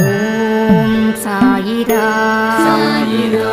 ஓம் சாயிரா. சாயிரா.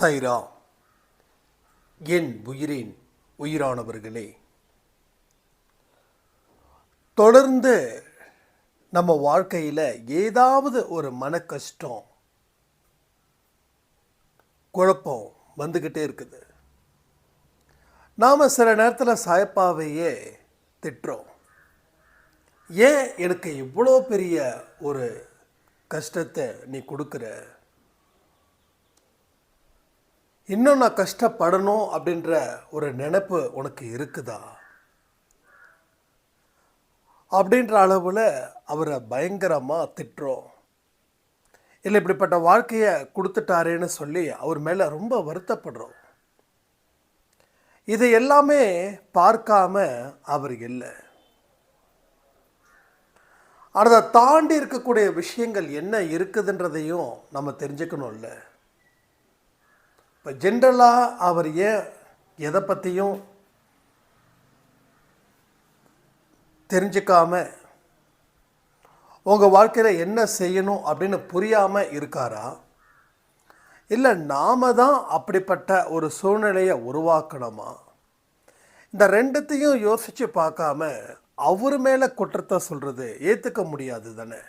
சைரா என் உயிரின் உயிரானவர்களே. தொடர்ந்து நம்ம வாழ்க்கையில் ஏதாவது ஒரு மன கஷ்டம் குழப்பம் வந்துக்கிட்டே இருக்குது. நாம் சில நேரத்தில் சாயப்பாவையே திட்டுறோம். ஏன் எனக்கு இவ்வளோ பெரிய ஒரு கஷ்டத்தை நீ கொடுக்குற? இன்னும் நான் கஷ்டப்படணும் அப்படின்ற ஒரு நினைப்பு உனக்கு இருக்குதா? அப்படின்ற அளவில் அவரை பயங்கரமாக திட்டுறோம். இல்லை இப்படிப்பட்ட வாழ்க்கையை கொடுத்துட்டாரேன்னு சொல்லி அவர் மேலே ரொம்ப வருத்தப்படுறோம். இதை எல்லாமே பார்க்காம அவர் இல்லை. அதை தாண்டி இருக்கக்கூடிய விஷயங்கள் என்ன இருக்குதுன்றதையும் நம்ம தெரிஞ்சுக்கணும்ல. இப்போ ஜென்ரலாக அவர் ஏன் எதை பற்றியும் தெரிஞ்சுக்காம உங்கள் வாழ்க்கையில் என்ன செய்யணும் அப்படின்னு புரியாமல் இருக்காரா? இல்லை நாம தான் அப்படிப்பட்ட ஒரு சூழ்நிலையை உருவாக்கணுமா? இந்த ரெண்டுத்தையும் யோசித்து பார்க்காம அவர் மேலே குற்றத்தை சொல்கிறது ஏற்றுக்க முடியாது தானே?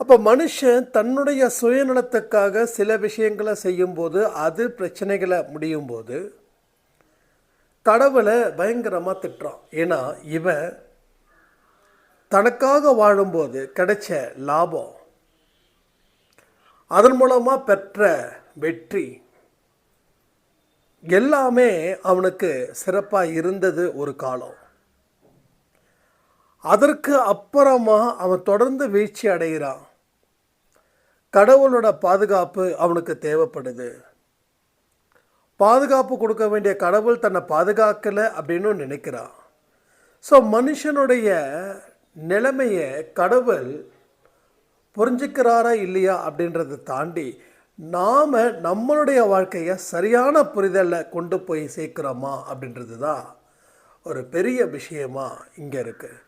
அப்போ மனுஷன் தன்னுடைய சுயநலத்துக்காக சில விஷயங்களை செய்யும்போது அது பிரச்சனைகளை முடியும் போது கடவுளை பயங்கரமாக திட்டுறான். ஏன்னா இவன் தனக்காக வாழும்போது கிடைச்ச லாபம் அதன் மூலமாக பெற்ற வெற்றி எல்லாமே அவனுக்கு சிறப்பாக இருந்தது ஒரு காலம். அதற்கு அப்புறமா அவன் தொடர்ந்து வீழ்ச்சி அடைகிறான். கடவுளோட பாதுகாப்பு அவனுக்கு தேவைப்படுது. பாதுகாப்பு கொடுக்க வேண்டிய கடவுள் தன்னை பாதுகாக்கலை அப்படின்னு நினைக்கிறான் ஸோ மனுஷனுடைய நிலைமையை கடவுள் புரிஞ்சுக்கிறாரா இல்லையா அப்படின்றத தாண்டி நாம் நம்மளுடைய வாழ்க்கையை சரியான புரிதலில் கொண்டு போய் சேர்க்குறோமா அப்படின்றது தான் ஒரு பெரிய விஷயமா இங்கே இருக்குது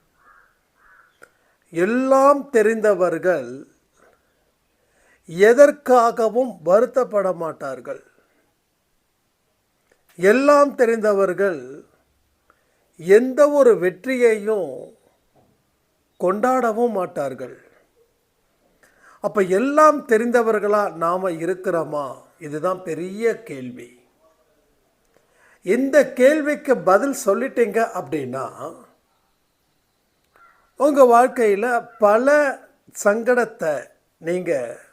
எல்லாம் தெரிந்தவர்கள் எதற்காகவும் வருத்தப்பட மாட்டார்கள் எல்லாம் தெரிந்தவர்கள் எந்த ஒரு வெற்றியையும் கொண்டாடவும் மாட்டார்கள். அப்போ எல்லாம் தெரிந்தவர்களாக நாம் இருக்கிறோமா? இதுதான் பெரிய கேள்வி. இந்த கேள்விக்கு பதில் சொல்லிட்டீங்க அப்படின்னா உங்கள் வாழ்க்கையில் பல சங்கடத்தை நீங்கள்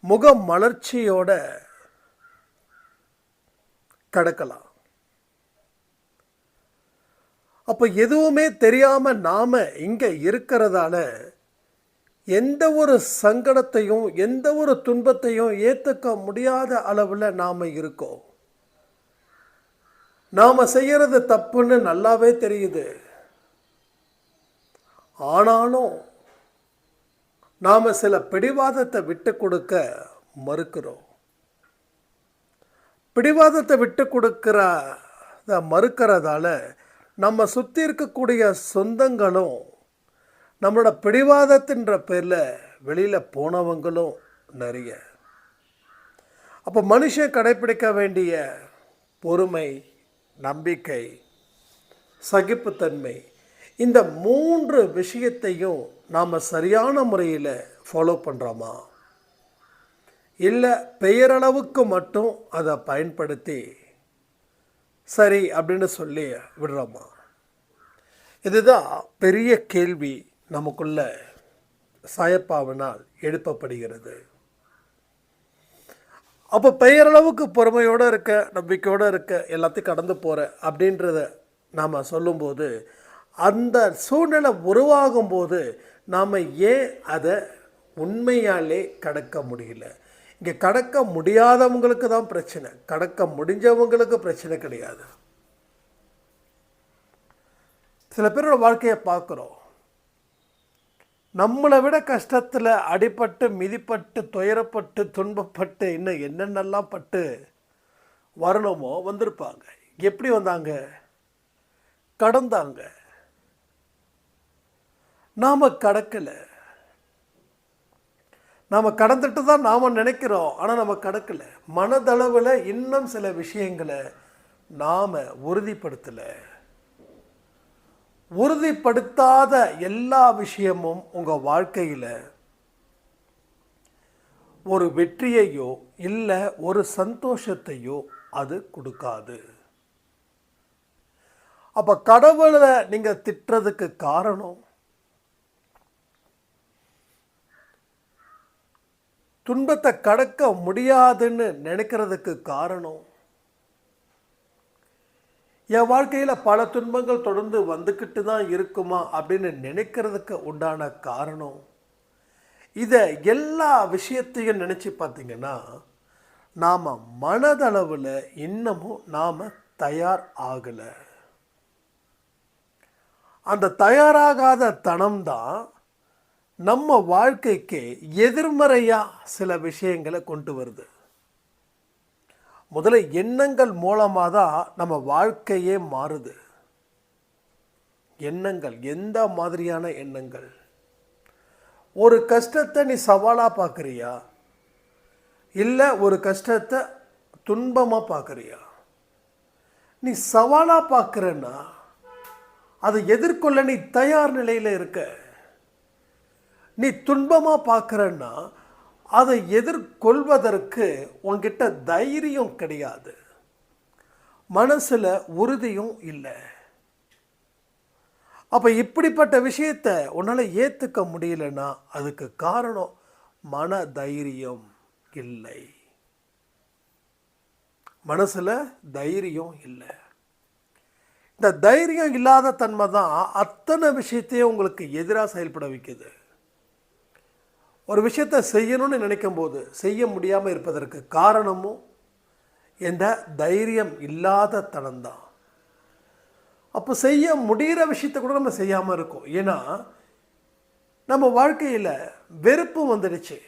முக மலர்ச்சியோட கடக்கலாம் அப்போ எதுவுமே தெரியாமல் நாம் இங்கே இருக்கிறதால எந்த ஒரு சங்கடத்தையும் எந்த ஒரு துன்பத்தையும் ஏற்றுக்க முடியாத அளவில் நாம் இருக்கோம். நாம் செய்கிறது தப்புன்னு நல்லாவே தெரியுது. ஆனாலும் நாம் சில பிடிவாதத்தை விட்டு கொடுக்க மறுக்கிறோம். பிடிவாதத்தை விட்டு கொடுக்கிற மறுக்கிறதால நம்ம சுற்றி இருக்கக்கூடிய சொந்தங்களும் நம்மளோட பிடிவாதத்தின்ற பேரில் வெளியில் போனவங்களும் நிறைய. அப்போ மனுஷன் கடைப்பிடிக்க வேண்டிய பொறுமை நம்பிக்கை சகிப்புத்தன்மை இந்த மூன்று விஷயத்தையும் நாம் சரியான முறையில் ஃபாலோ பண்ணுறோமா இல்லை பெயரளவுக்கு மட்டும் அதை பயன்படுத்தி சரி அப்படின்னு சொல்லி விடுறோமா? இதுதான் பெரிய கேள்வி நமக்குள்ள சாயப்பாவினால் எழுப்பப்படுகிறது. அப்போ பெயரளவுக்கு பொறுமையோடு இருக்க நம்பிக்கையோடு இருக்க எல்லாத்தையும் கடந்து போகிற அப்படின்றத நாம் சொல்லும்போது அந்த சூழ்நிலை உருவாகும் போது நாம் ஏன் அதை உண்மையாலே கடக்க முடியல? இங்கே கடக்க முடியாதவங்களுக்கு தான் பிரச்சனை. கடக்க முடிஞ்சவங்களுக்கு பிரச்சனை கிடையாது. சில பேரோட வாழ்க்கையை பார்க்குறோம். நம்மளை விட கஷ்டத்தில் அடிபட்டு மிதிப்பட்டு துயரப்பட்டு துன்பப்பட்டு இன்னும் என்னென்னலாம் பட்டு வரணுமோ வந்திருப்பாங்க. எப்படி வந்தாங்க? கடந்தாங்க. நாம் கடக்கலை. நாம் கடந்துட்டு தான் நாம் நினைக்கிறோம் ஆனால் நம்ம கடக்கலை. மனதளவில் இன்னும் சில விஷயங்களை நாம் உறுதிப்படுத்தலை. உறுதிப்படுத்தாத எல்லா விஷயமும் உங்கள் வாழ்க்கையில் ஒரு வெற்றியையோ இல்லை ஒரு சந்தோஷத்தையோ அது கொடுக்காது. அப்போ கடவுளை நீங்கள் திட்டுறதுக்கு காரணம் துன்பத்தை கடக்க முடியாதுன்னு நினைக்கிறதுக்கு காரணம்? என் வாழ்க்கையில் பல துன்பங்கள் தொடர்ந்து வந்துக்கிட்டு தான் இருக்குமா அப்படின்னு நினைக்கிறதுக்கு உண்டான காரணம்? இதை எல்லா விஷயத்தையும் நினச்சி பார்த்தீங்கன்னா நாம் மனதளவில் இன்னமும் நாம் தயார் ஆகலை. அந்த தயாராகாத தனம்தான் நம்ம வாழ்க்கைக்கு எதிர்மறையாக சில விஷயங்களை கொண்டு வருது. முதல்ல எண்ணங்கள் மூலமாக தான் நம்ம வாழ்க்கையே மாறுது. எண்ணங்கள் எந்த மாதிரியான எண்ணங்கள்? ஒரு கஷ்டத்தை நீ சவாலாக பார்க்குறியா இல்லை ஒரு கஷ்டத்தை துன்பமாக பார்க்குறியா நீ சவாலாக பார்க்குறன்னா அதை எதிர்கொள்ள நீ தயார் நிலையில் இருக்க. நீ துன்பமாக பார்க்குறன்னா அதை எதிர்கொள்வதற்கு உன்கிட்ட தைரியம் கிடையாது. மனசில் உறுதியும் இல்லை. அப்போ இப்படிப்பட்ட விஷயத்தை உன்னால் ஏற்றுக்க முடியலன்னா அதுக்கு காரணம் மன தைரியம் இல்லை. மனசில் தைரியம் இல்லை. இந்த தைரியம் இல்லாத தன்மை தான் அத்தனை விஷயத்தையும் உங்களுக்கு எதிராக செயல்பட வைக்குது. ஒரு விஷயத்தை செய்யணும்னு நினைக்கும் போது செய்ய முடியாமல் இருப்பதற்கு காரணமும் எந்த தைரியம் இல்லாத தனம்தான். அப்போ செய்ய முடிகிற விஷயத்தை கூட நம்ம செய்யாமல் இருக்கோம். ஏன்னா நம்ம வாழ்க்கையில் வெறுப்பு வந்துடுச்சு.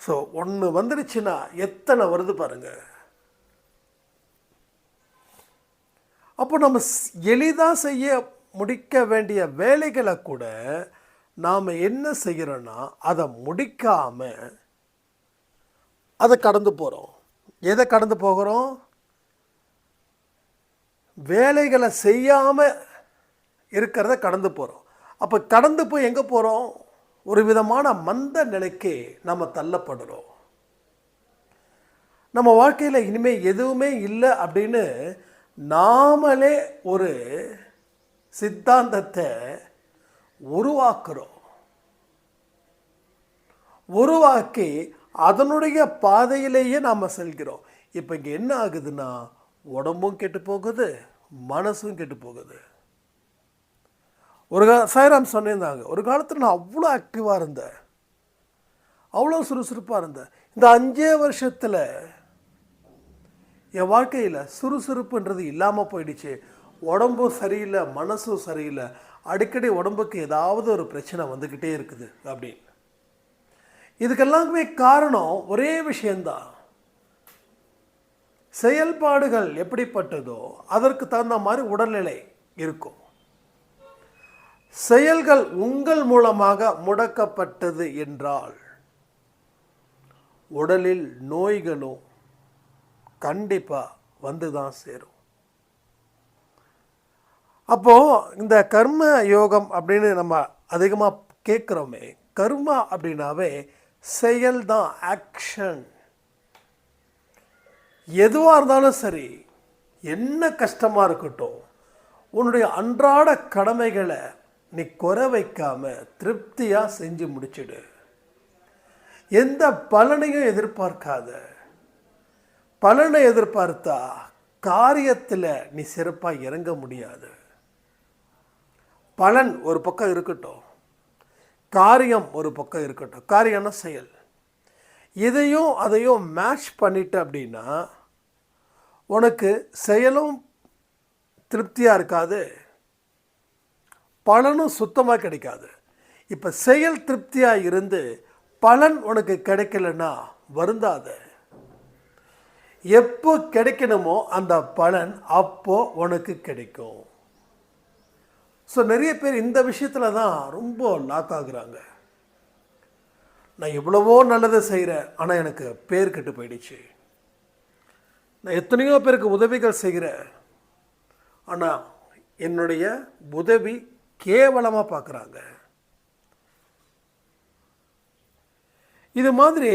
ஸோ ஒன்று வந்துடுச்சுன்னா எத்தனை வருது பாருங்கள் அப்போ நம்ம எளிதாக செய்ய முடிக்க வேண்டிய வேலைகளை கூட நாம் என்ன செய்கிறோன்னா அதை முடிக்காமல் அதை கடந்து போகிறோம் எதை கடந்து போகிறோம்? வேலைகளை செய்யாமல் இருக்கிறத கடந்து போகிறோம் அப்போ கடந்து போய் எங்கே போகிறோம் ஒரு விதமான மந்த நிலைக்கு நம்ம தள்ளப்படுறோம். நம்ம வாழ்க்கையில் இனிமேல் எதுவுமே இல்லை அப்படின்னு நாமளே ஒரு சித்தாந்தத்தை உருவாக்குறோம். உருவாக்கி அதனுடைய பாதையிலேயே நாம் செல்கிறோம். இப்போ இங்கே என்ன ஆகுதுன்னா உடம்பும் கெட்டு போகுது மனசும் கெட்டு போகுது. ஒரு கா சாய்ராம் சொன்னிருந்தாங்க ஒரு காலத்தில் நான் அவ்வளோ ஆக்டிவாக இருந்தேன். அவ்வளோ சுறுசுறுப்பாக இருந்தேன். இந்த அஞ்சே வருஷத்தில் என் வாழ்க்கையில் சுறுசுறுப்புன்றது இல்லாமல் போயிடுச்சு. உடம்பும் சரியில்லை மனசும் சரியில்லை. அடிக்கடி உடம்புக்கு ஏதாவது ஒரு பிரச்சனை வந்துக்கிட்டே இருக்குது அப்படின்னு. இதுக்கெல்லாமே காரணம் ஒரே விஷயந்தான் செயல்பாடுகள் எப்படிப்பட்டதோ அதற்கு தகுந்த மாதிரி உடல்நிலை இருக்கும். செயல்கள் உங்கள் மூலமாக முடக்கப்பட்டது என்றால் உடலில் நோய்களும் கண்டிப்பாக வந்து தான் சேரும். அப்போது இந்த கர்ம யோகம் அப்படின்னு நம்ம அதிகமாக கேட்குறோமே கர்மா அப்படின்னாவே செயல் தான் ஆக்ஷன் எதுவாக இருந்தாலும் சரி என்ன கஷ்டமாக இருக்கட்டும் உன்னுடைய அன்றாட கடமைகளை நீ குறை வைக்காம திருப்தியாக செஞ்சு முடிச்சிடு. எந்த பலனையும் எதிர்பார்க்காத. பலனை எதிர்பார்த்தா காரியத்தில் நீ சிறப்பாக இறங்க முடியாது. பலன் ஒரு பக்கம் இருக்கட்டும். காரியம் ஒரு பக்கம் இருக்கட்டும். காரியம்னா செயல். இதையும் அதையும் மேட்ச் பண்ணிட்ட அப்படின்னா உனக்கு செயலும் திருப்தியாக இருக்காது. பலனும் சுத்தமாக கிடைக்காது. இப்போ செயல் திருப்தியாக இருந்து பலன் உனக்கு கிடைக்கலன்னா வருந்தாத. எப்போ கிடைக்கணுமோ அந்த பலன் அப்போ உனக்கு கிடைக்கும். ஸோ நிறைய பேர் இந்த விஷயத்தில் தான் ரொம்ப லாக் ஆகுறாங்க. நான் எவ்வளவோ நல்லதை செய்கிறேன் ஆனால் எனக்கு பேர் கெட்டு போயிடுச்சு. நான் எத்தனையோ பேருக்கு உதவிகள் செய்கிறேன் ஆனால் என்னுடைய உதவி கேவலமாக பார்க்குறாங்க இது மாதிரி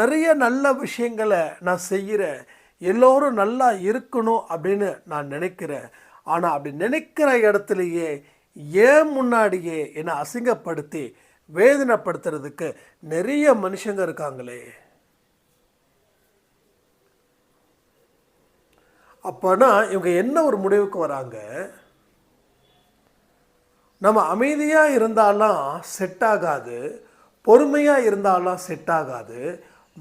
நிறைய நல்ல விஷயங்களை நான் செய்கிறேன் எல்லோரும் நல்லா இருக்கணும் அப்படின்னு நான் நினைக்கிறேன். ஆனால் அப்படி நினைக்கிற இடத்துலையே ஏன் முன்னாடியே என்னை அசிங்கப்படுத்தி வேதனைப்படுத்துறதுக்கு நிறைய மனுஷங்க இருக்காங்களே? அப்போனா இவங்க என்ன ஒரு முடிவுக்கு வராங்க? நம்ம அமைதியாக இருந்தாலும் செட் ஆகாது பொறுமையாக இருந்தாலும் செட் ஆகாது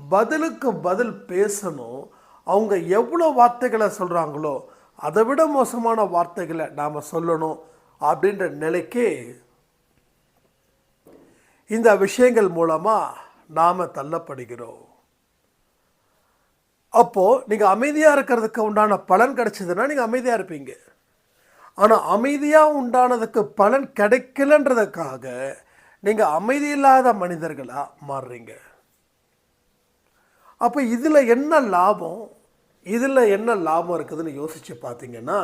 பதிலுக்கு பதில் பேசணும் அவங்க எவ்வளோ வார்த்தைகளை சொல்கிறாங்களோ அதை விட மோசமான வார்த்தைகளை நாம் சொல்லணும் அப்படின்ற நிலைக்கு இந்த விஷயங்கள் மூலமாக நாம் தள்ளப்படுகிறோம். அப்போது நீங்கள் அமைதியாக இருக்கிறதுக்கு உண்டான பலன் கிடைச்சதுன்னா நீங்கள் அமைதியாக இருப்பீங்க. ஆனால் அமைதியாக உண்டானதுக்கு பலன் கிடைக்கலன்றதுக்காக நீங்கள் அமைதி இல்லாத மனிதர்களாக மாறுறீங்க. அப்போ இதில் என்ன லாபம்? இதில் என்ன லாபம் இருக்குதுன்னு யோசித்து பார்த்தீங்கன்னா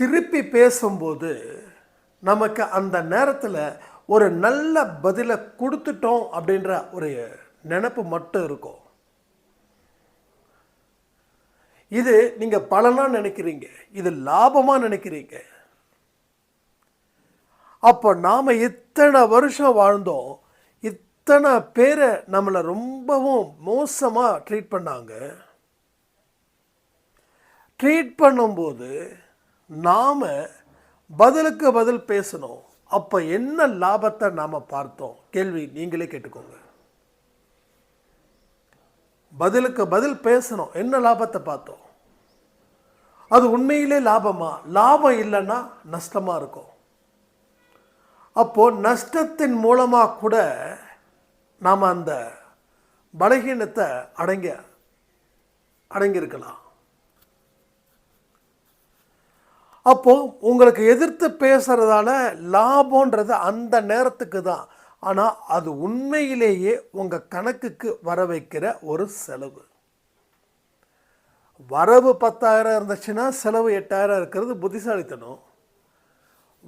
திருப்பி பேசும்போது நமக்கு அந்த நேரத்தில் ஒரு நல்ல பதிலை கொடுத்துட்டோம் அப்படின்ற ஒரு நினப்பு மட்டும் இருக்கும். இது நீங்கள் பலனாக நினைக்கிறீங்க இது லாபமாக நினைக்கிறீங்க. அப்போ நாம் இத்தனை வருஷம் வாழ்ந்தோம் இத்தனை பேரை நம்மளை ரொம்பவும் மோசமாக ட்ரீட் பண்ணாங்க. ட்ரீட் பண்ணும்போது நாம் பதிலுக்கு பதில் பேசணும். அப்போ என்ன லாபத்தை நாம் பார்த்தோம்? கேள்வி நீங்களே கேட்டுக்கோங்க. பதிலுக்கு பதில் பேசணும். என்ன லாபத்தை பார்த்தோம்? அது உண்மையிலே லாபமா? லாபம் இல்லைன்னா நஷ்டமாக இருக்கும். அப்போது நஷ்டத்தின் மூலமாக கூட நாம் அந்த பலகீனத்தை அடங்க அடங்கியிருக்கலாம். அப்போது உங்களுக்கு எதிர்த்து பேசுகிறதால லாபன்றது அந்த நேரத்துக்கு தான். ஆனால் அது உண்மையிலேயே உங்கள் கணக்குக்கு வர வைக்கிற ஒரு செலவு. வரவு பத்தாயிரம் இருந்துச்சுன்னா செலவு எட்டாயிரம் இருக்கிறது புத்திசாலித்தனம்.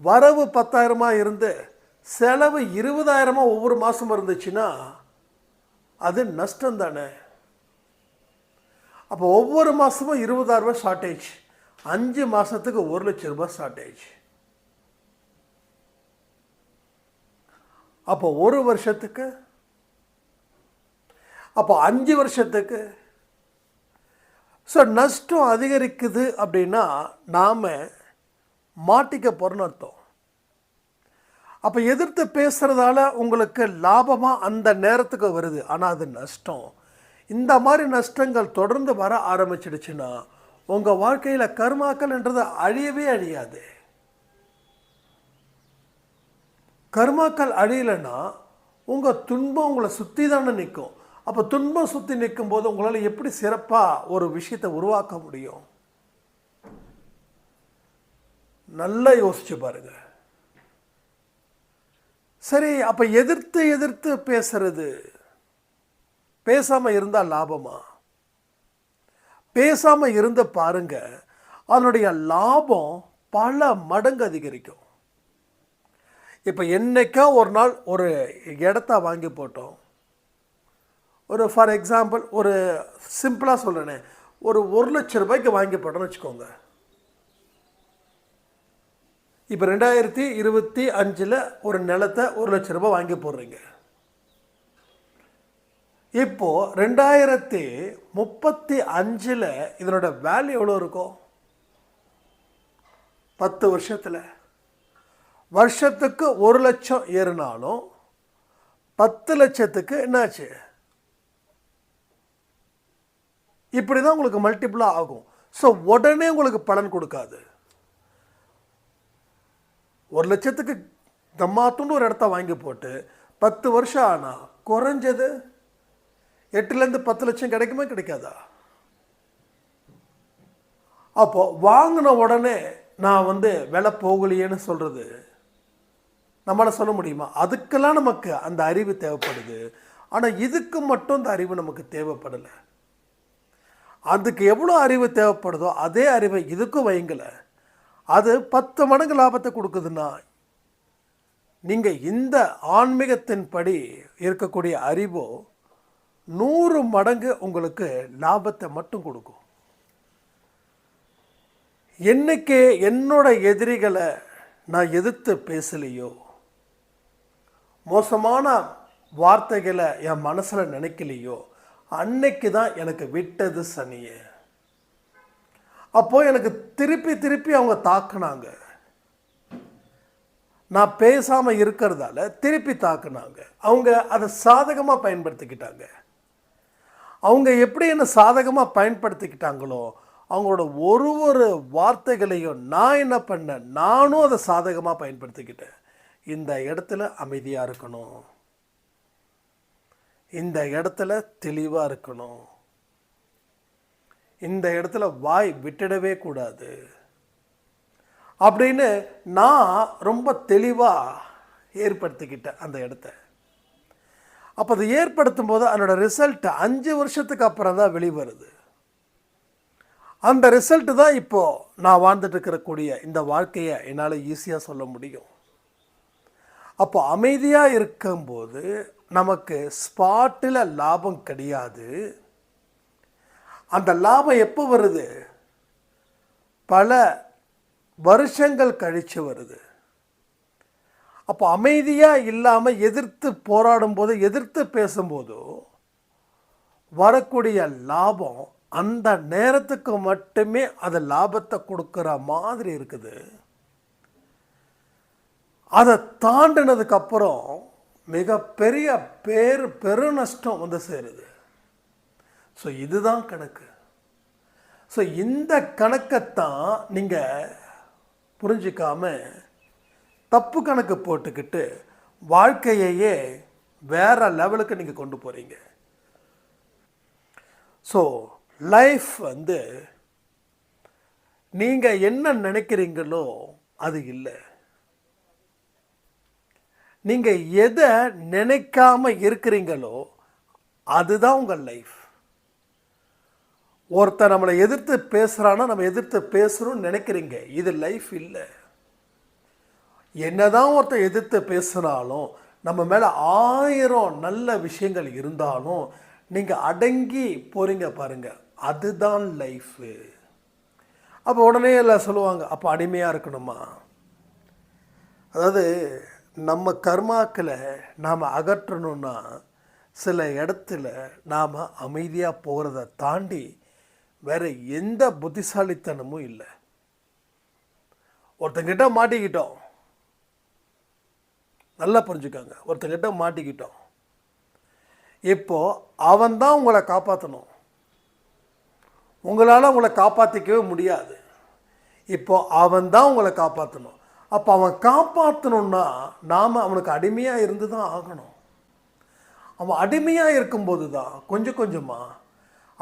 வரவு பத்தாயிரமாக இருந்து செலவு இருபதாயிரமாக ஒவ்வொரு மாதம் இருந்துச்சுன்னா அது நஷ்டம் தானே அப்போ ஒவ்வொரு மாதமும் இருபதாயிரரூபா ஷார்ட்டேஜ் அஞ்சு மாதத்துக்கு ஒரு லட்ச ரூபாய் ஷார்ட்டேஜ் அப்போ ஒரு வருஷத்துக்கு அப்போ அஞ்சு வருஷத்துக்கு ஸோ நஷ்டம் அதிகரிக்குது அப்படின்னா நாம் மாட்டிக்க போகிறோன்னு அர்த்தம். அப்போ எதிர்த்து பேசுகிறதால உங்களுக்கு லாபமாக அந்த நேரத்துக்கு வருது. ஆனால் அது நஷ்டம். இந்த மாதிரி நஷ்டங்கள் தொடர்ந்து வர ஆரம்பிச்சிடுச்சுன்னா உங்கள் வாழ்க்கையில் கர்மாக்கள்ன்றது அழியவே அழியாது. கர்மாக்கள் அழியலைன்னா உங்கள் துன்பம் உங்களை சுற்றி தானே நிற்கும். அப்போ துன்பம் சுற்றி நிற்கும் போது உங்களால் எப்படி சிறப்பாக ஒரு விஷயத்தை உருவாக்க முடியும்? நல்லா யோசிச்சு பாருங்க. சரி அப்போ எதிர்த்து எதிர்த்து பேசுறது. பேசாமல் இருந்தால் லாபமா? பேசாமல் இருந்த பாருங்க அதனுடைய லாபம் பல மடங்கு அதிகரிக்கும். இப்போ என்னைக்கோ ஒரு நாள் ஒரு இடத்த வாங்கி போட்டோம். ஒரு ஃபார் எக்ஸாம்பிள் ஒரு சிம்பிளாக சொல்கிறேனே ஒரு ஒரு லட்ச ரூபாய்க்கு வாங்கி போட்டோம்னு வச்சுக்கோங்க. இப்போ ரெண்டாயிரத்தி இருபத்தி அஞ்சில் ஒரு நிலத்தை ஒரு லட்ச ரூபாய் வாங்கி போடுறீங்க. இப்போது ரெண்டாயிரத்தி முப்பத்தி அஞ்சில் இதனோட வேல்யூ எவ்வளோ இருக்கும் பத்து வருஷத்தில். வருஷத்துக்கு ஒரு லட்சம் ஏறினாலும் பத்து லட்சத்துக்கு என்னாச்சு? இப்படி தான் உங்களுக்கு மல்டிபிளாக ஆகும். ஸோ உடனே உங்களுக்கு பலன் கொடுக்காது. ஒரு லட்சத்துக்கு தம்மாத்துண்டு ஒரு இடத்த வாங்கி போட்டு பத்து வருஷம் ஆனால் குறைஞ்சது எட்டுலேருந்து பத்து லட்சம் கிடைக்குமா? கிடைக்காதா? அப்போ வாங்கின உடனே நான் வந்து விலை போகலையேன்னு சொல்கிறது நம்மளால் சொல்ல முடியுமா? அதுக்கெல்லாம் நமக்கு அந்த அறிவு தேவைப்படுது. ஆனால் இதுக்கு மட்டும் இந்த அறிவு நமக்கு தேவைப்படலை. அதுக்கு எவ்வளோ அறிவு தேவைப்படுதோ அதே அறிவை இதுக்கும் வைங்கல அது பத்து மடங்கு லாபத்தை கொடுக்குதுன்னா நீங்கள் இந்த ஆன்மீகத்தின்படி இருக்கக்கூடிய அறிவோ நூறு மடங்கு உங்களுக்கு லாபத்தை மட்டும் கொடுக்கும். என்னைக்கு என்னோட எதிரிகளை நான் எதிர்த்து பேசலையோ மோசமான வார்த்தைகளை என் மனசில் நினைக்கலையோ அன்னைக்கு தான் எனக்கு விட்டது சனியே. அப்போது எனக்கு திருப்பி திருப்பி அவங்க தாக்குனாங்க. நான் பேசாமல் இருக்கிறதால திருப்பி தாக்குனாங்க. அவங்க அதை சாதகமாக பயன்படுத்திக்கிட்டாங்க. அவங்க எப்படி என்ன சாதகமாக பயன்படுத்திக்கிட்டாங்களோ அவங்களோட ஒரு ஒரு வார்த்தைகளையும் நான் என்ன பண்ணேன் நானும் அதை சாதகமாக பயன்படுத்திக்கிட்டேன். இந்த இடத்துல அமைதியாக இருக்கணும். இந்த இடத்துல தெளிவாக இருக்கணும். இந்த இடத்துல வாய் விட்டுடவே கூடாது. அப்படின்னு நான் ரொம்ப தெளிவாக ஏற்படுத்திக்கிட்டேன் அந்த இடத்த. அப்போ அதை ஏற்படுத்தும் போது அதனோட ரிசல்ட் அஞ்சு வருஷத்துக்கு அப்புறம் தான் வெளிவருது அந்த ரிசல்ட்டு தான் இப்போது நான் வாழ்ந்துட்டு இருக்கக்கூடிய இந்த வாழ்க்கையை என்னால் ஈஸியாக சொல்ல முடியும். அப்போ அமைதியாக இருக்கும்போது நமக்கு ஸ்பாட்டில் லாபம் கிடையாது. அந்த லாபம் எப்போ வருது? பல வருஷங்கள் கழித்து வருது. அப்போ அமைதியாக இல்லாமல் எதிர்த்து போராடும் போது எதிர்த்து பேசும்போதோ வரக்கூடிய லாபம் அந்த நேரத்துக்கு மட்டுமே அது லாபத்தை கொடுக்குற மாதிரி இருக்குது. அதை தாண்டினதுக்கப்புறம் மிகப்பெரிய பேர் பெருநஷ்டம் வந்து சேருது. ஸோ இதுதான் கணக்கு. ஸோ இந்த கணக்கைத்தான் நீங்கள் புரிஞ்சிக்காமல் தப்பு கணக்கு போட்டுக்கிட்டு வாழ்க்கையையே வேறு லெவலுக்கு நீங்கள் கொண்டு போகிறீங்க ஸோ லைஃப் வந்து நீங்கள் என்ன நினைக்கிறீங்களோ அது இல்லை. நீங்கள் எதை நினைக்காம இருக்கிறீங்களோ அதுதான் உங்கள் லைஃப் ஒருத்தர் நம்மளை எதிர்த்து பேசுகிறான்னா நம்ம எதிர்த்து பேசுகிறோம்னு நினைக்கிறீங்க. இது லைஃப் இல்லை. என்னதான் ஒருத்தர் எதிர்த்து பேசுனாலும் நம்ம மேலே ஆயிரம் நல்ல விஷயங்கள் இருந்தாலும் நீங்கள் அடங்கி போகிறீங்க பாருங்கள் அதுதான் லைஃபு அப்போ உடனே எல்லாம் சொல்லுவாங்க அப்போ அடிமையாக இருக்கணுமா? அதாவது நம்ம கர்மாக்களை நாம் அகற்றணும்னா சில இடத்துல நாம் அமைதியாக போகிறத தாண்டி வேற எந்த புத்திசாலித்தனமும் இல்லை. ஒருத்தங்கிட்ட மாட்டிக்கிட்டோம். நல்லா புரிஞ்சுக்கோங்க. ஒருத்தங்கிட்ட மாட்டிக்கிட்டோம். இப்போது அவன் தான் உங்களை காப்பாற்றணும் உங்களால் உங்களை காப்பாற்றிக்கவே முடியாது. இப்போ அவன் தான் உங்களை காப்பாற்றணும் அப்போ அவன் காப்பாற்றணுன்னா நாம் அவனுக்கு அடிமையாக இருந்து தான் ஆகணும். அவன் அடிமையாக இருக்கும்போது தான் கொஞ்சம் கொஞ்சமாக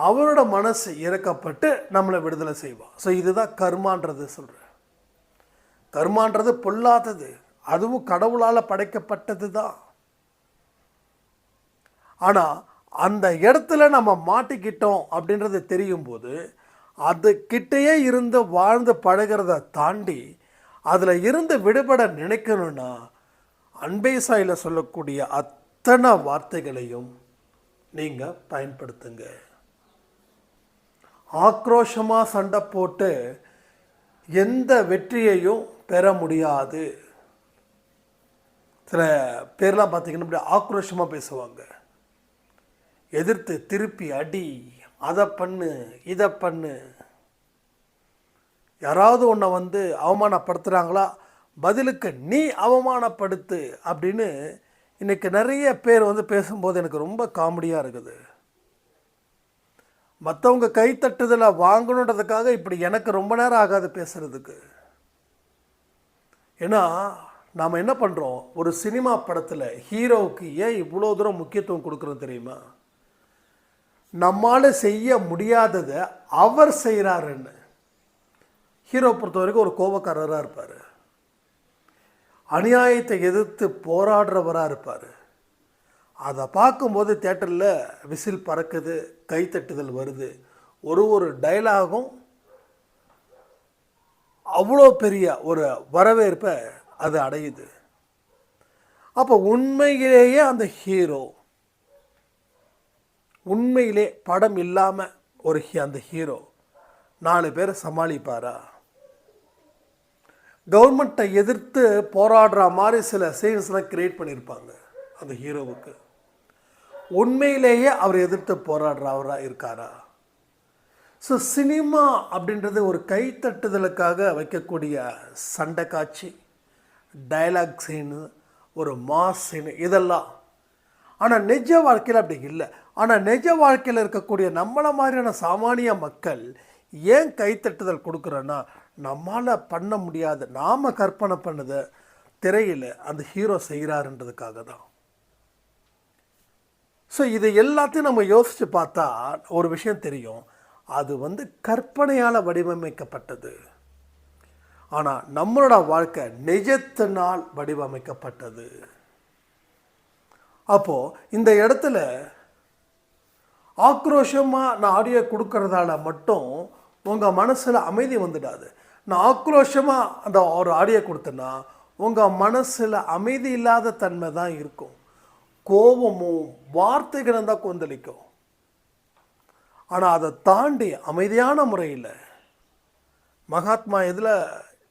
அவனோட மனசு இறக்கப்பட்டு நம்மளை விடுதலை செய்வான். ஸோ இதுதான் கர்மான்றது சொல்கிறேன் கர்மான்றது பொல்லாதது. அதுவும் கடவுளால் படைக்கப்பட்டது தான் ஆனால் அந்த இடத்துல நம்ம மாட்டிக்கிட்டோம் அப்படின்றது தெரியும் போது அது கிட்டேயே இருந்து வாழ்ந்து பழகிறத தாண்டி அதில் இருந்து விடுபட நினைக்கணும்னா அன்பை சாயில் சொல்லக்கூடிய அத்தனை வார்த்தைகளையும் நீங்கள் பயன்படுத்துங்க. ஆக்ரோஷமாக சண்டை போட்டு எந்த வெற்றியையும் பெற முடியாது. சில பேர்லாம் பார்த்தீங்கன்னா இப்படி ஆக்ரோஷமாக பேசுவாங்க. எதிர்த்து திருப்பி அடி அதை பண்ணு இதை பண்ணு. யாராவது உன்னை வந்து அவமானப்படுத்துகிறாங்களா பதிலுக்கு நீ அவமானப்படுத்து அப்படின்னு இன்றைக்கி நிறைய பேர் வந்து பேசும்போது எனக்கு ரொம்ப காமெடியாக இருக்குது. மற்றவங்க கைத்தட்டுதலை வாங்கணுன்றதுக்காக இப்படி எனக்கு ரொம்ப நேரம் ஆகாது பேசுகிறதுக்கு ஏன்னா நாம் என்ன பண்ணுறோம் ஒரு சினிமா படத்தில் ஹீரோவுக்கு ஏன் இவ்வளோ தூரம் முக்கியத்துவம் கொடுக்குறோம் தெரியுமா? நம்மால் செய்ய முடியாததை அவர் செய்கிறாருன்னு ஹீரோ பொறுத்த வரைக்கும் ஒரு கோபக்காரராக இருப்பார். அநியாயத்தை எதிர்த்து போராடுறவராக இருப்பார். அதை பார்க்கும்போது தேட்டரில் விசில் பறக்குது கைத்தட்டுதல் வருது. ஒரு ஒரு டைலாகும் அவ்வளோ பெரிய ஒரு வரவேற்பை அது அடையுது. அப்போ உண்மையிலேயே அந்த ஹீரோ உண்மையிலே படம் இல்லாமல் ஒரு ஹீ- அந்த ஹீரோ நாலு பேரை சமாளிப்பாரா? கவர்மெண்ட்டை எதிர்த்து போராடுற மாதிரி சில சீன்ஸ்லாம் கிரியேட் பண்ணியிருப்பாங்க அந்த ஹீரோவுக்கு உண்மையிலேயே அவர் எதிர்த்து போராடுறவராக இருக்காரா? ஸோ சினிமா அப்படின்றது ஒரு கைத்தட்டுதலுக்காக வைக்கக்கூடிய சண்டை காட்சி. டைலாக் சீனு ஒரு மாஸ் சீனு இதெல்லாம். ஆனால் நிஜ வாழ்க்கையில் அப்படி இல்லை. ஆனால் நிஜ வாழ்க்கையில் இருக்கக்கூடிய நம்மளை மாதிரியான சாமானிய மக்கள் ஏன் கைத்தட்டுதல் கொடுக்குறோன்னா நம்மளால் பண்ண முடியாத. நாம் கற்பனை பண்ணதை திரையில் அந்த ஹீரோ செய்கிறாருன்றதுக்காக தான். ஸோ இது எல்லாத்தையும் நம்ம யோசித்து பார்த்தா ஒரு விஷயம் தெரியும். அது வந்து கற்பனையால் வடிவமைக்கப்பட்டது. ஆனால் நம்மளோட வாழ்க்கை நிஜத்தினால் வடிவமைக்கப்பட்டது. அப்போது இந்த இடத்துல ஆக்ரோஷமாக நான் ஆடியோ கொடுக்கறதால மட்டும் உங்கள் மனசில் அமைதி வந்துடாது. நான் ஆக்ரோஷமாக அந்த ஒரு ஆடியோ கொடுத்தேன்னா உங்கள் மனசில் அமைதி இல்லாத தன்மை தான் இருக்கும். கோபமும் வார்த்தைகளும் தான் கொந்தளிக்கும். ஆனால் அதை தாண்டி அமைதியான முறையில் மகாத்மா இதில்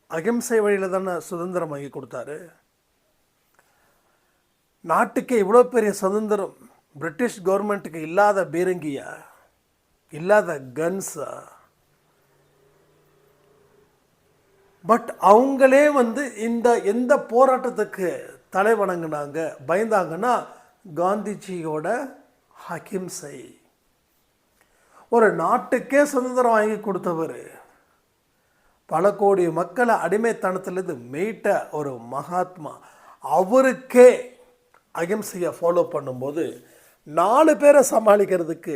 அகிம்சை வழியில் தானே சுதந்திரம் வாங்கி கொடுத்தாரு. நாட்டுக்கே இவ்வளோ பெரிய சுதந்திரம் பிரிட்டிஷ் கவர்மெண்ட்டுக்கு இல்லாத பீரங்கியா? இல்லாத கன்ஸா? பட் அவங்களே வந்து இந்த எந்த போராட்டத்துக்கு தலை வணங்கினாங்க பயந்தாங்கன்னா காந்திஜியோட அகிம்சை. ஒரு நாட்டுக்கே சுதந்திரம் வாங்கி கொடுத்தவர் பல கோடி மக்களை அடிமைத்தனத்திலிருந்து மீட்ட ஒரு மகாத்மா. அவருக்கே அகிம்சையை ஃபாலோ பண்ணும்போது நாலு பேரை சமாளிக்கிறதுக்கு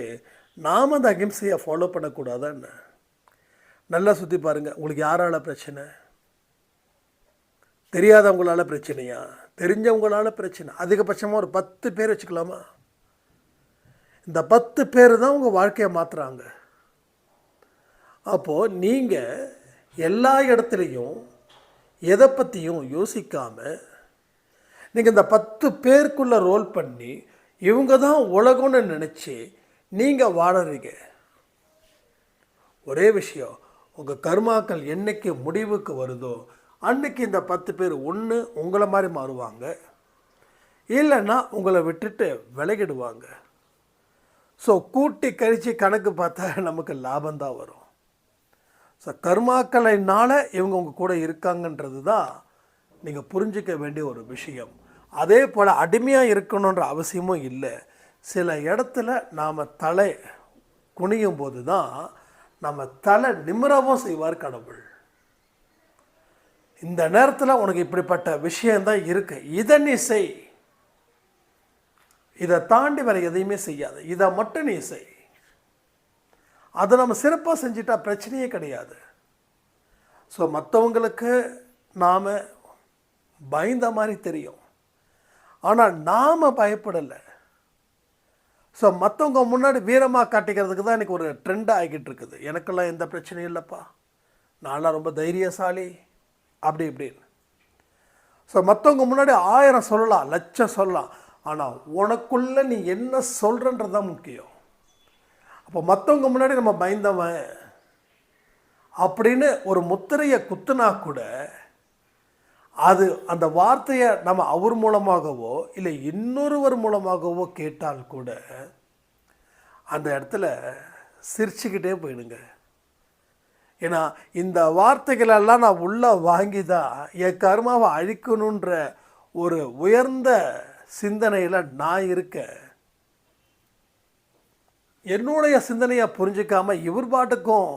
நாம் அந்த அகிம்சையை ஃபாலோ பண்ணக்கூடாதான்னு. நல்லா சுற்றி பாருங்கள் உங்களுக்கு யாரால பிரச்சனை? தெரியாதவங்களால பிரச்சனையா? தெரிஞ்சவங்களால பிரச்சனை. அதிகபட்சமாக ஒரு பத்து பேர் வச்சுக்கலாமா? இந்த பத்து பேர் தான் உங்கள் வாழ்க்கையை மாற்றுறாங்க அப்போது நீங்கள் எல்லா இடத்துலையும் எதை பற்றியும் யோசிக்காமல் நீங்கள் இந்த பத்து பேருக்குள்ளே ரோல் பண்ணி இவங்க தான் உலகம்னு நினச்சி நீங்கள் வாழறீங்க. ஒரே விஷயம் உங்கள் கர்மாக்கள் என்னைக்கு முடிவுக்கு வருதோ அன்னைக்கு இந்த பத்து பேர் ஒன்று உங்களை மாதிரி மாறுவாங்க. இல்லைன்னா உங்களை விட்டுட்டு விலகிடுவாங்க. ஸோ கூட்டி கழித்து கணக்கு பார்த்தா நமக்கு லாபம்தான் வரும். ஸோ கர்மாக்களைனால இவங்க உங்கள் கூட இருக்காங்கன்றது தான் நீங்கள் புரிஞ்சிக்க வேண்டிய ஒரு விஷயம். அதே போல் அடிமையாக இருக்கணுன்ற அவசியமும் இல்லை. சில இடத்துல நாம் தலை குனியும் போது தான் நம்ம தலை நிமிரவும் செய்வார் கடவுள். இந்த நேரத்தில் உனக்கு இப்படிப்பட்ட விஷயந்தான் இருக்கு. இதை நீ செய். இதை தாண்டி வேறு எதையுமே செய்யாது. இதை மட்டும் நீ செய். அதை நம்ம சிறப்பாக செஞ்சிட்டா பிரச்சனையே கிடையாது. ஸோ மற்றவங்களுக்கு நாம் பயந்த மாதிரி தெரியும். ஆனால் நாம் பயப்படலை. ஸோ மற்றவங்க முன்னாடி வீரமாக காட்டிக்கிறதுக்கு தான் எனக்கு ஒரு ட்ரெண்ட் ஆகிக்கிட்டு இருக்குது. எனக்கெல்லாம் எந்த பிரச்சனையும் இல்லைப்பா. நான்லாம் ரொம்ப தைரியசாலி. அப்படி இப்படின்னு. ஸோ மற்றவங்க முன்னாடி ஆயிரம் சொல்லலாம் லட்சம் சொல்லலாம். ஆனால் உனக்குள்ளே நீ என்ன சொல்கிறன்றது தான் முக்கியம். அப்போ மற்றவங்க முன்னாடி நம்ம பயந்தவன். அப்படின்னு ஒரு முத்திரையை குத்துனா கூட அது அந்த வார்த்தையை நம்ம அவர் மூலமாகவோ இல்லை இன்னொருவர் மூலமாகவோ கேட்டால் கூட அந்த இடத்துல சிரிச்சுக்கிட்டே போயிடுங்க. ஏன்னா இந்த வார்த்தைகளெல்லாம் நான் உள்ளே வாங்கி தான் என் கர்மாவை அழிக்கணுன்ற ஒரு உயர்ந்த சிந்தனையில் நான் இருக்கேன். என்னுடைய சிந்தனையை புரிஞ்சிக்காமல் இவர் பாட்டுக்கும்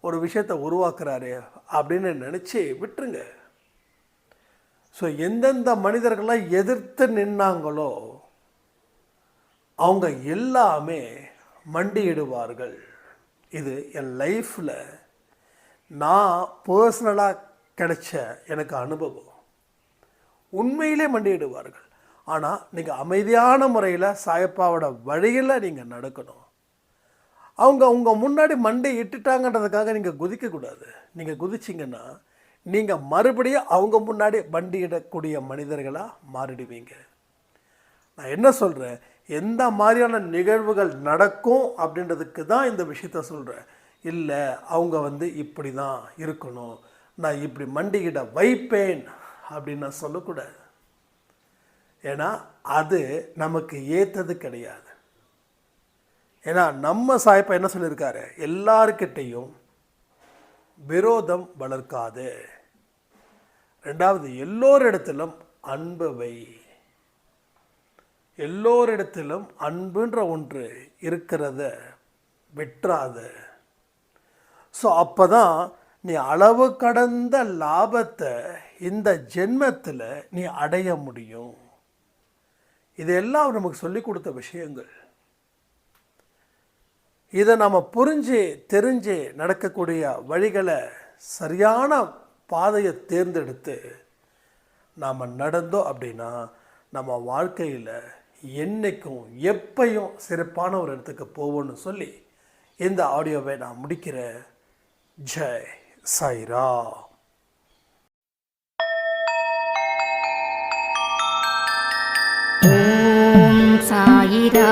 ஒரு விஷயத்தை உருவாக்குறாரு அப்படின்னு நினச்சி விட்டுருங்க. ஸோ எந்தெந்த மனிதர்கள்லாம் எதிர்த்து நின்னாங்களோ அவங்க எல்லாமே மண்டியிடுவார்கள். இது என் லைஃப்பில் நான் பர்சனலாக கிடைச்ச எனக்கு அனுபவம். உண்மையிலே மண்டியிடுவார்கள். ஆனால் நீங்கள் அமைதியான முறையில் சாயப்பாவோட வழியில் நீங்கள் நடக்கணும். அவங்க அவங்க முன்னாடி மண்டை இட்டுட்டாங்கன்றதுக்காக நீங்கள் குதிக்கக்கூடாது. நீங்கள் குதிச்சிங்கன்னா நீங்கள் மறுபடியும் அவங்க முன்னாடி வண்டியிடக்கூடிய மனிதர்களாக மாறிடுவீங்க. நான் என்ன சொல்கிறேன் எந்த மாதிரியான நிகழ்வுகள் நடக்கும் அப்படின்றதுக்கு தான் இந்த விஷயத்த சொல்கிறேன் இல்லை அவங்க வந்து இப்படி தான் இருக்கணும். நான் இப்படி மண்டியிட வைப்பேன் அப்படின்னு நான் சொல்லக்கூடாது. ஏன்னா அது நமக்கு ஏற்றது கிடையாது. ஏன்னா நம்ம சாய்ப்பா என்ன சொல்லியிருக்காரு? எல்லார்கிட்டையும் விரோதம் வளர்க்காது. ரெண்டாவது எல்லோரிடத்திலும் அன்பு வை. எல்லோரிடத்திலும் அன்புன்ற ஒன்று இருக்கிறத வெற்றாத ஸோ அப்போ தான் நீ அளவு கடந்த லாபத்தை இந்த ஜென்மத்தில் நீ அடைய முடியும். இதெல்லாம் அவர் நமக்கு சொல்லிக் கொடுத்த விஷயங்கள். இதை நம்ம புரிஞ்சு தெரிஞ்சு நடக்கக்கூடிய வழிகளை சரியான பாதையை தேர்ந்தெடுத்து நாம் நடந்தோம் அப்படின்னா நம்ம வாழ்க்கையில் என்னைக்கும் எப்பையும் சிறப்பான ஒரு இடத்துக்கு போவோம்னு சொல்லி இந்த ஆடியோவை நான் முடிக்கிறேன் ஜெய் சாய்ரா. ஓம் சாயிரா.